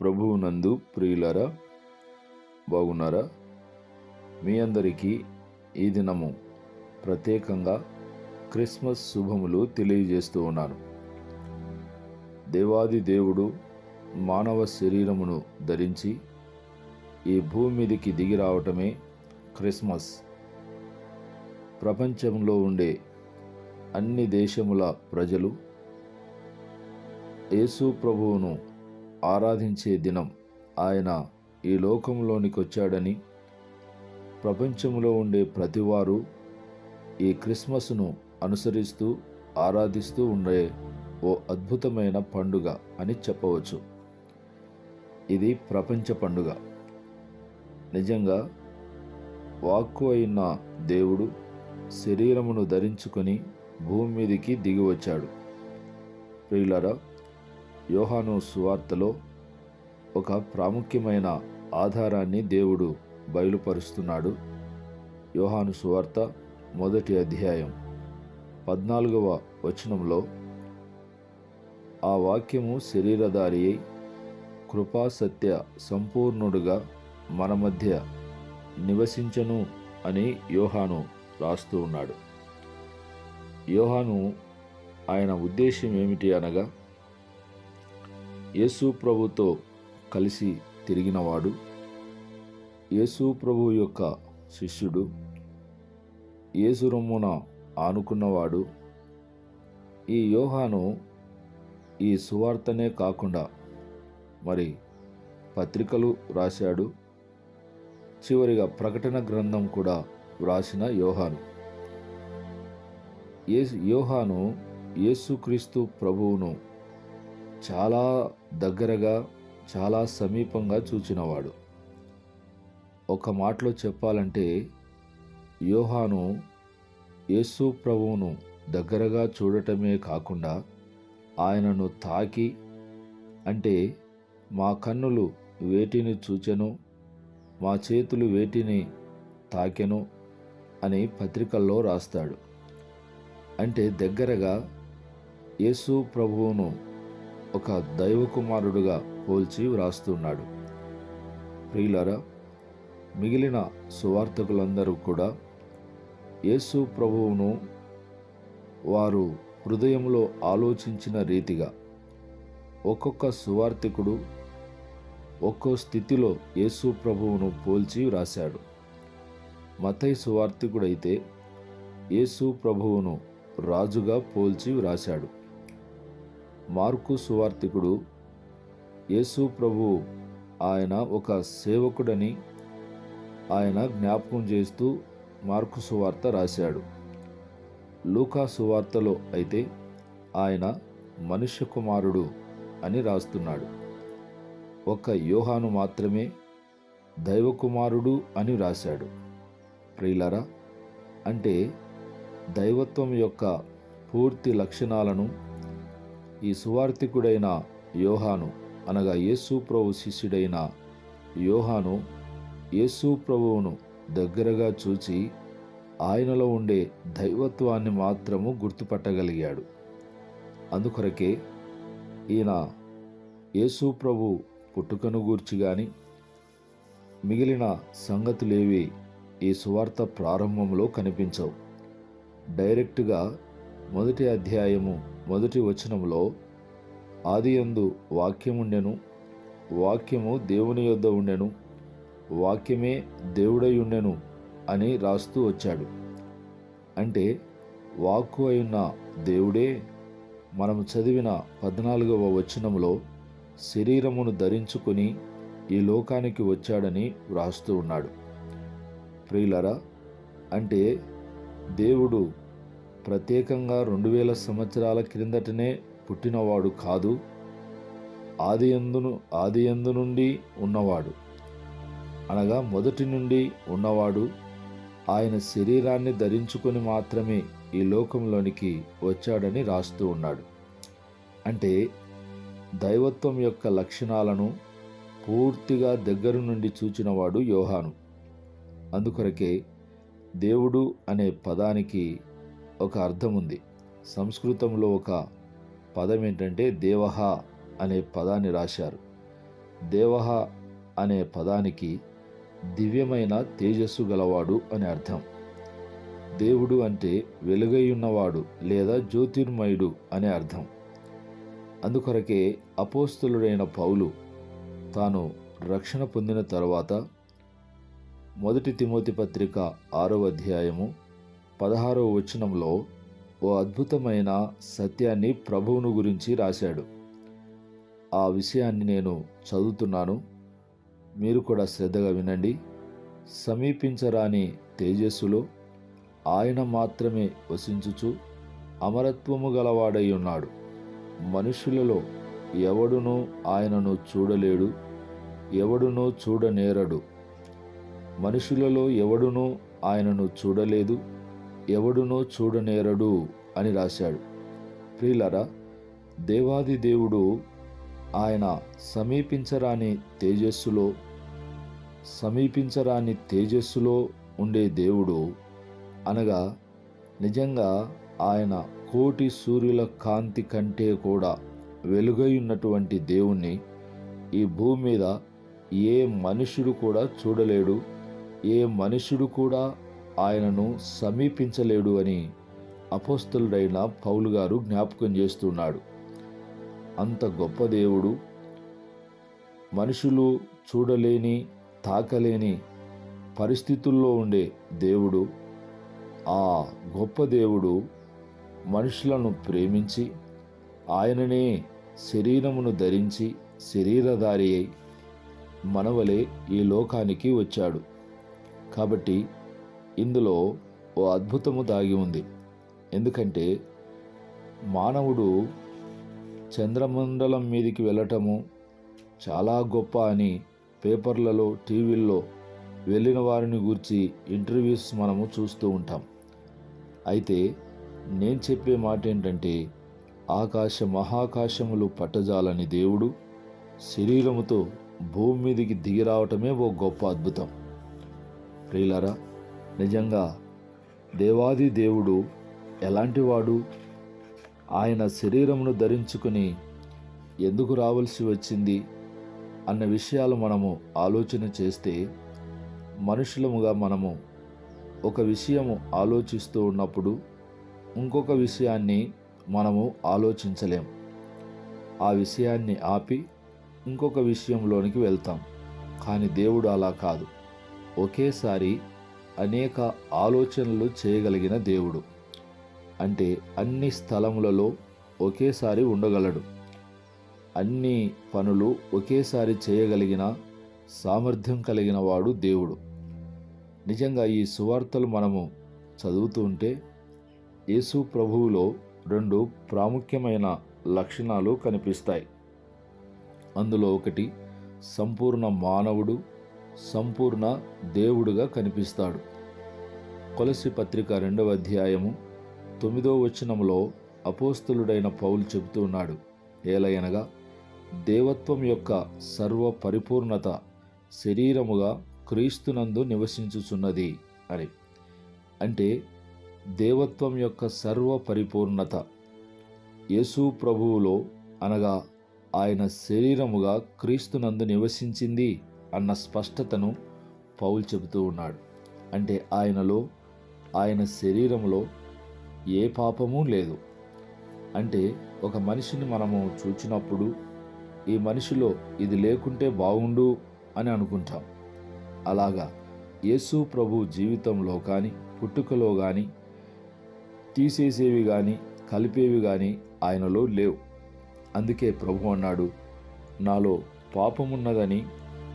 ప్రభువునందు ప్రియులరా బాగున్నారా? మీ అందరికీ ఈ దినము ప్రత్యేకంగా క్రిస్మస్ శుభములు తెలియజేస్తూ ఉన్నాను. దేవాది దేవుడు మానవ శరీరమును ధరించి ఈ భూమి మీదకి దిగి రావటమే క్రిస్మస్. ప్రపంచంలో ఉండే అన్ని దేశముల ప్రజలు యేసు ప్రభువును ఆరాధించే దినం ఆయన ఈ లోకంలోనికి వచ్చాడని ప్రపంచంలో ఉండే ప్రతివారు ఈ క్రిస్మస్ను అనుసరిస్తూ ఆరాధిస్తూ ఉండే ఓ అద్భుతమైన పండుగ అని చెప్పవచ్చు. ఇది ప్రపంచ పండుగ. నిజంగా వాక్కు అయిన దేవుడు శరీరమును ధరించుకొని భూమి మీదికి దిగి వచ్చాడు ప్రియులరా యోహాను సువార్తలో ఒక ప్రాముఖ్యమైన ఆధారాన్ని దేవుడు బయలుపరుస్తున్నాడు. యోహాను సువార్త మొదటి అధ్యాయం పద్నాలుగవ వచనంలో ఆ వాక్యము శరీరధారి అయి కృపాసత్య సంపూర్ణుడుగా మన మధ్య నివసించను అని యోహాను రాస్తూ ఉన్నాడు. యోహాను ఆయన ఉద్దేశం ఏమిటి అనగా యేసు ప్రభుతో కలిసి తిరిగినవాడు. యేసు ప్రభు యొక్క శిష్యుడు యేసు రొమ్మున ఆనుకున్నవాడు. ఈ యోహాను ఈ సువార్తనే కాకుండా మరి పత్రికలు రాశాడు. చివరిగా ప్రకటన గ్రంథం కూడా వ్రాసిన యోహాను. ఏ యోహాను యేసుక్రీస్తు ప్రభువును చాలా దగ్గరగా చాలా సమీపంగా చూచినవాడు. ఒక మాటలో చెప్పాలంటే యోహాను యేసు ప్రభువును దగ్గరగా చూడటమే కాకుండా ఆయనను తాకి అంటే మా కన్నులు వేటిని చూచెను మా చేతులు వేటిని తాకెను అని పత్రికల్లో రాస్తాడు. అంటే దగ్గరగా యేసు ప్రభువును ఒక దైవకుమారుడుగా పోల్చి వ్రాస్తున్నాడు. ప్రియులరా మిగిలిన సువార్థకులందరూ కూడా యేసు ప్రభువును వారు హృదయంలో ఆలోచించిన రీతిగా ఒక్కొక్క సువార్థికుడు ఒక్కో స్థితిలో యేసు ప్రభువును పోల్చి వ్రాశాడు. మతై సువార్థకుడైతే యేసు ప్రభువును రాజుగా పోల్చి వ్రాశాడు. మార్కు సువార్తికుడు యేసు ప్రభు ఆయన ఒక సేవకుడని ఆయన జ్ఞాపకం చేస్తూ మార్కు సువార్త రాశాడు. లూకా సువార్తలో అయితే ఆయన మనుష్య కుమారుడు అని రాస్తున్నాడు. ఒక యోహాను మాత్రమే దైవకుమారుడు అని రాశాడు. ప్రియులరా అంటే దైవత్వం యొక్క పూర్తి లక్షణాలను ఈ సువార్థికుడైన యోహాను అనగా యేసు ప్రభు శిష్యుడైన యోహాను యేసు ప్రభువును దగ్గరగా చూచి ఆయనలో ఉండే దైవత్వాన్ని మాత్రము గుర్తుపట్టగలిగాడు. అందుకొరకే ఈయన యేసు ప్రభు పుట్టుకను గూర్చి కానీ మిగిలిన సంగతులేవి ఈ సువార్త ప్రారంభంలో కనిపించవు. డైరెక్ట్గా మొదటి అధ్యాయము మొదటి వచనంలో ఆదియందు వాక్యముండెను వాక్యము దేవుని యొద్ద ఉండెను వాక్యమే దేవుడై ఉండెను అని రాస్తూ వచ్చాడు. అంటే వాక్కు అయిన దేవుడే మనం చదివిన పద్నాలుగవ వచనంలో శరీరమును ధరించుకొని ఈ లోకానికి వచ్చాడని వ్రాస్తూ ఉన్నాడు. ప్రియులరా అంటే దేవుడు ప్రత్యేకంగా రెండు వేల సంవత్సరాల క్రిందటనే పుట్టినవాడు కాదు ఆదియందును ఆదియందు నుండి ఉన్నవాడు. అనగా మొదటి నుండి ఉన్నవాడు ఆయన శరీరాన్ని ధరించుకొని మాత్రమే ఈ లోకంలోనికి వచ్చాడని రాస్తూ ఉన్నాడు. అంటే దైవత్వం యొక్క లక్షణాలను పూర్తిగా దగ్గర నుండి చూచినవాడు యోహాను. అందుకొరకే దేవుడు అనే పదానికి ఒక అర్థం ఉంది. సంస్కృతంలో ఒక పదం ఏంటంటే దేవహ అనే పదాన్ని రాశారు. దేవహ అనే పదానికి దివ్యమైన తేజస్సు గలవాడు అని అర్థం. దేవుడు అంటే వెలుగై ఉన్నవాడు లేదా జ్యోతిర్మయుడు అనే అర్థం. అందుకొరకే అపోస్తులుడైన పౌలు తాను రక్షణ పొందిన తర్వాత మొదటి తిమోతి పత్రిక ఆరో అధ్యాయము పదహారవ వచనంలో ఓ అద్భుతమైన సత్యాన్ని ప్రభువును గురించి రాశాడు. ఆ విషయాన్ని నేను చదువుతున్నాను. మీరు కూడా శ్రద్ధగా వినండి. సమీపించరాని తేజస్సులో ఆయన మాత్రమే వసించుచు అమరత్వము గలవాడై ఉన్నాడు. మనుషులలో ఎవడునూ ఆయనను చూడలేడు ఎవడునూ చూడనేరడు. మనుషులలో ఎవడునూ ఆయనను చూడలేదు ఎవడునూ చూడనేరడు అని రాశాడు. ప్రియులరా దేవాది దేవుడు ఆయన సమీపించరాని తేజస్సులో సమీపించరాని తేజస్సులో ఉండే దేవుడు అనగా నిజంగా ఆయన కోటి సూర్యుల కాంతి కంటే కూడా వెలుగై ఉన్నటువంటి దేవుణ్ణి ఈ భూమి మీద ఏ మనుషుడు కూడా చూడలేడు ఏ మనుషుడు కూడా ఆయనను సమీపించలేడు అని అపోస్తలుడైన పౌలు గారు జ్ఞాపకం చేస్తున్నాడు. అంత గొప్ప దేవుడు మనుషులు చూడలేని తాకలేని పరిస్థితుల్లో ఉండే దేవుడు ఆ గొప్ప దేవుడు మనుషులను ప్రేమించి ఆయననే శరీరమును ధరించి శరీరధారి అయి మనవలే ఈ లోకానికి వచ్చాడు. కాబట్టి ఇందులో ఓ అద్భుతము దాగి ఉంది. ఎందుకంటే మానవుడు చంద్రమండలం మీదికి వెళ్ళటము చాలా గొప్ప అని పేపర్లలో టీవీల్లో వెళ్ళిన వారిని గూర్చి ఇంటర్వ్యూస్ మనము చూస్తూ ఉంటాం. అయితే నేను చెప్పే మాట ఏంటంటే ఆకాశ మహాకాశములు పట్టజాలని దేవుడు శరీరముతో భూమి మీదికి దిగిరావటమే ఓ గొప్ప అద్భుతం. ప్రియులరా నిజంగా దేవాది దేవుడు ఎలాంటివాడు? ఆయన శరీరమును ధరించుకుని ఎందుకు రావాల్సి వచ్చింది? అన్న విషయాలు మనము ఆలోచన చేస్తే మనుషులముగా మనము ఒక విషయము ఆలోచిస్తూ ఉన్నప్పుడు ఇంకొక విషయాన్ని మనము ఆలోచించలేం. ఆ విషయాన్ని ఆపి ఇంకొక విషయంలోనికి వెళ్తాం. కానీ దేవుడు అలా కాదు. ఒకేసారి అనేక ఆలోచనలు చేయగలిగిన దేవుడు. అంటే అన్ని స్థలములలో ఒకేసారి ఉండగలడు. అన్ని పనులు ఒకేసారి చేయగలిగిన సామర్థ్యం కలిగిన వాడు దేవుడు. నిజంగా ఈ సువార్తలు మనము చదువుతూ ఉంటే యేసు ప్రభువులో రెండు ప్రాముఖ్యమైన లక్షణాలు కనిపిస్తాయి. అందులో ఒకటి సంపూర్ణ మానవుడు సంపూర్ణ దేవుడుగా కనిపిస్తాడు. కొలసి పత్రిక రెండవ అధ్యాయము తొమ్మిదో వచనంలో అపోస్తులుడైన పౌలు చెబుతూ ఉన్నాడు. ఏలయనగా దేవత్వం యొక్క సర్వ పరిపూర్ణత శరీరముగా క్రీస్తునందు నివసించుచున్నది అని. అంటే దేవత్వం యొక్క సర్వ పరిపూర్ణత యేసు ప్రభువులో అనగా ఆయన శరీరముగా క్రీస్తునందు నివసించింది అన్న స్పష్టతను పౌలు చెబుతూ ఉన్నాడు. అంటే ఆయనలో ఆయన శరీరంలో ఏ పాపము లేదు. అంటే ఒక మనిషిని మనము చూచినప్పుడు ఈ మనిషిలో ఇది లేకుంటే బాగుండు అని అనుకుంటాం. అలాగా యేసు ప్రభు జీవితంలో కానీ పుట్టుకలో కానీ తీసేసేవి కానీ కలిపేవి కానీ ఆయనలో లేవు. అందుకే ప్రభు అన్నాడు నాలో పాపమున్నదని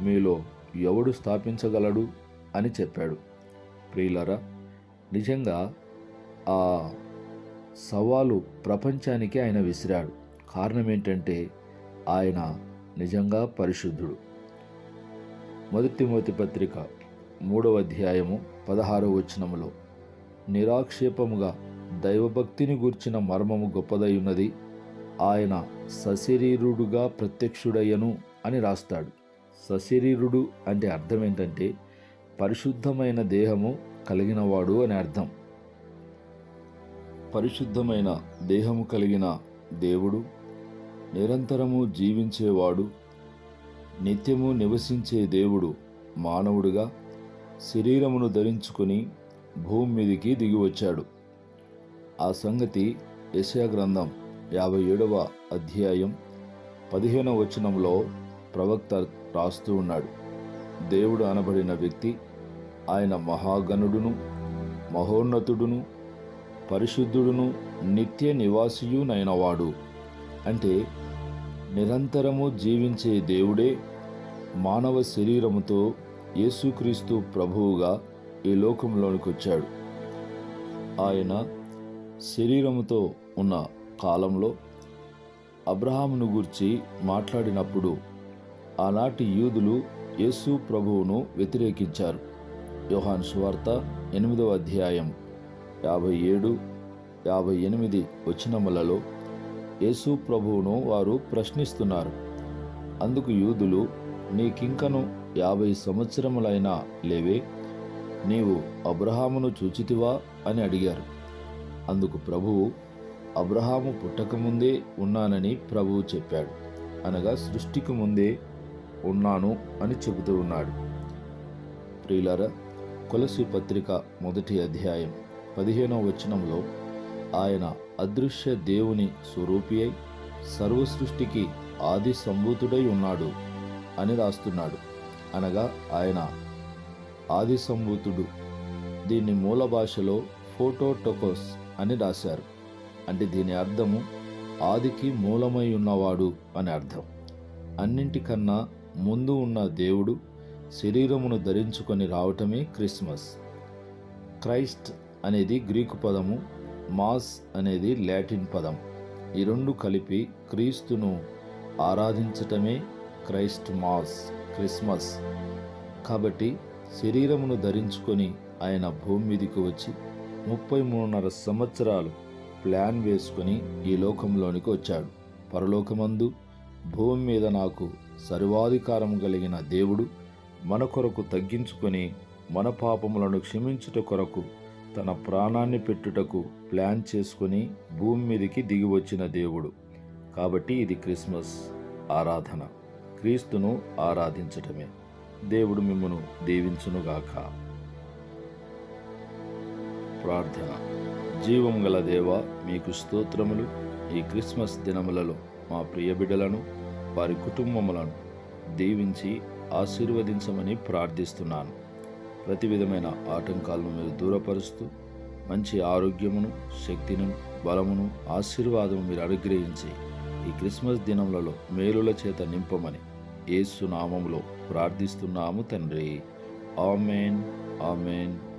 మీలో ఎవడు స్థాపించగలడు అని చెప్పాడు. ప్రియులరా నిజంగా ఆ సవాలు ప్రపంచానికి ఆయన విసిరాడు. కారణం ఏంటంటే ఆయన నిజంగా పరిశుద్ధుడు. మొదటి తిమోతి పత్రిక మూడవ అధ్యాయము పదహారవ వచనములో నిరాక్షేపముగా దైవభక్తిని గూర్చిన మర్మము గొప్పదై ఉన్నది. ఆయన సశరీరుడుగా ప్రత్యక్షుడయ్యను అని రాస్తాడు. సశరీరుడు అంటే అర్థం ఏంటంటే పరిశుద్ధమైన దేహము కలిగినవాడు అని అర్థం. పరిశుద్ధమైన దేహము కలిగిన దేవుడు నిరంతరము జీవించేవాడు నిత్యము నివసించే దేవుడు మానవుడుగా శరీరమును ధరించుకొని భూమి మీదికి దిగి వచ్చాడు ఆ సంగతి యశా గ్రంథం యాభై ఏడవ అధ్యాయం పదిహేనవ వచనంలో ప్రవక్త రాస్తూ ఉన్నాడు. దేవుడు అనబడిన వ్యక్తి ఆయన మహాగణుడును మహోన్నతుడును పరిశుద్ధుడును నిత్య నివాసియునైనవాడు. అంటే నిరంతరము జీవించే దేవుడే మానవ శరీరముతో యేసుక్రీస్తు ప్రభువుగా ఈ లోకంలోనికి వచ్చాడు ఆయన శరీరముతో ఉన్న కాలంలో అబ్రహామును గూర్చి మాట్లాడినప్పుడు ఆనాటి యూదులు యేసు ప్రభువును వ్యతిరేకించారు. యోహాన్ సువార్త ఎనిమిదవ అధ్యాయం యాభై ఏడు యాభై ఎనిమిది వచనములలో యేసు ప్రభువును వారు ప్రశ్నిస్తున్నారు. అందుకు యూదులు నీకింకను యాభై సంవత్సరములైనా లేవే నీవు అబ్రహామును చూచితివా? అని అడిగారు. అందుకు ప్రభువు అబ్రహాము పుట్టకముందే ఉన్నానని ప్రభువు చెప్పాడు. అనగా సృష్టికి ముందే ఉన్నాను అని చెబుతూ ఉన్నాడు. ప్రియులారా కొలసి పత్రిక మొదటి అధ్యాయం పదిహేనవ వచనంలో ఆయన అదృశ్య దేవుని స్వరూపి అయి సర్వ సృష్టికి ఆది సంభూతుడై ఉన్నాడు అని రాస్తున్నాడు. అనగా ఆయన ఆది సంభూతుడు. దీన్ని మూల భాషలో ఫోటోటోకోస్ అని రాశారు. అంటే దీని అర్థము ఆదికి మూలమై ఉన్నవాడు అని అర్థం. అన్నింటికన్నా ముందు ఉన్న దేవుడు శరీరమును ధరించుకొని రావటమే క్రిస్మస్. క్రైస్ట్ అనేది గ్రీకు పదము మాస్ అనేది లాటిన్ పదం. ఈ రెండు కలిపి క్రీస్తును ఆరాధించటమే క్రైస్ట్ మాస్ క్రిస్మస్. కాబట్టి శరీరమును ధరించుకొని ఆయన భూమి మీదకి వచ్చి ముప్పై మూడున్నర సంవత్సరాలు ప్లాన్ వేసుకొని ఈ లోకంలోనికి వచ్చాడు. పరలోకమందు భూమి మీద నాకు సర్వాధికారం కలిగిన దేవుడు మన కొరకు తగ్గించుకొని మన పాపములను క్షమించుట కొరకు తన ప్రాణాన్ని పెట్టుటకు ప్లాన్ చేసుకొని భూమి మీదకి దిగి వచ్చిన దేవుడు. కాబట్టి ఇది క్రిస్మస్ ఆరాధన. క్రీస్తును ఆరాధించటమే. దేవుడు మిమ్మను దీవించునుగాక. ప్రార్థన. జీవం గల దేవ మీకు స్తోత్రములు. ఈ క్రిస్మస్ దినములలో మా ప్రియబిడలను వారి కుటుంబములను దీవించి ఆశీర్వదించమని ప్రార్థిస్తున్నాను. ప్రతి విధమైన ఆటంకాలను మీరు దూరపరుస్తూ మంచి ఆరోగ్యమును శక్తిని బలమును ఆశీర్వాదము మీరు అనుగ్రహించి ఈ క్రిస్మస్ దినములలో మేలుల చేత నింపమని ఏసునామములో ప్రార్థిస్తున్నాము తండ్రి. Amen amen.